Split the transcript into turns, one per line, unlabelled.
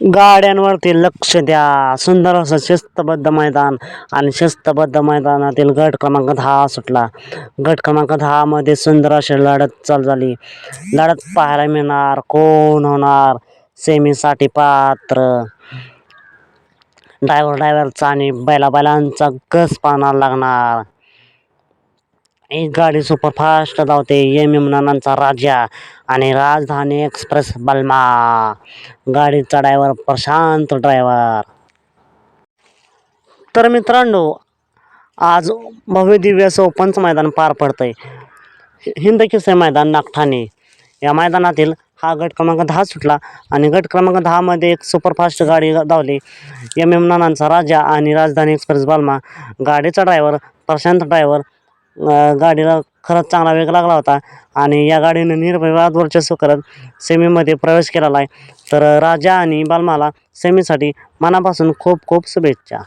गाड्यांवरती लक्ष द्या. सुंदर असं शिस्तबद्ध मैदान आणि शिस्तबद्ध मैदानातील गट क्रमांक दहा सुटला. गट क्रमांक दहामध्ये सुंदर अशी लढत चालू झाली. लढत पाहायला मिळणार. कोण होणार? सेमीसाठी पात्र. ड्रायव्हर ड्रायव्हरचा आणि बैला बैलांचा गस पाहणार लागणार. एक गाडी सुपरफास्ट धावते. एम एम नानांचा राजा आणि राजधानी एक्सप्रेस बलमा. गाडीचा ड्रायव्हर प्रशांत ड्रायव्हर. तर मित्रांनो आज भव्य दिव्य असं ओपनचं मैदान पार पडतंय. हिंद किसे मैदान नागठाणे. या मैदानातील हा गट क्रमांक दहा सुटला आणि गट क्रमांक दहामध्ये एक सुपरफास्ट गाडी धावली. एम एम नानांचा राजा आणि राजधानी एक्सप्रेस बालमा. गाडीचा ड्रायव्हर प्रशांत ड्रायव्हर गाडीला खरंच चांगला वेग लागला होता. आणि या गाडीनं निर्भयवाद वर्चस्व करत सेमीमध्ये प्रवेश केलेला आहे तर राजा आणि बालमाला सेमीसाठी मनापासून खूप खूप शुभेच्छा.